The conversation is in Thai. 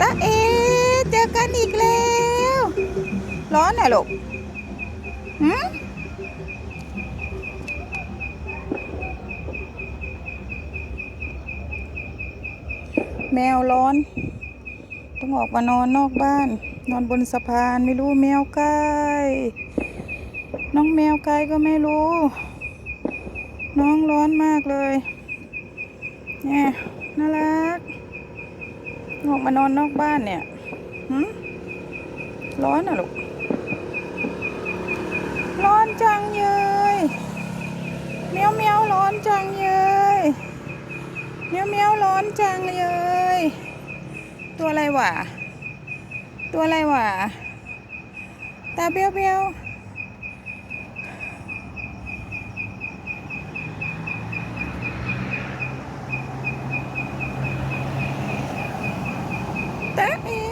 ตาเอเจอกันอีกแล้ว ร้อนน่ะลูกหืมแมวร้อน ต้องออกมานอนนอกบ้าน นอนบนสะพานไม่รู้แมวไกลน้องแมวไกลก็ไม่รู้ น้องร้อนมากเลย เนี่ยน่ารักออกมานอนนอกบ้านเนี่ยหืร้อนอะลูก ร้อนจังเยยเมียวเมียวร้อนจังเยยเมียวเมียวร้อนจังเยยตัวอะไรวะ ตัวอะไรวะ ตาเบี้ยวเบี้ยว ตาเอ๋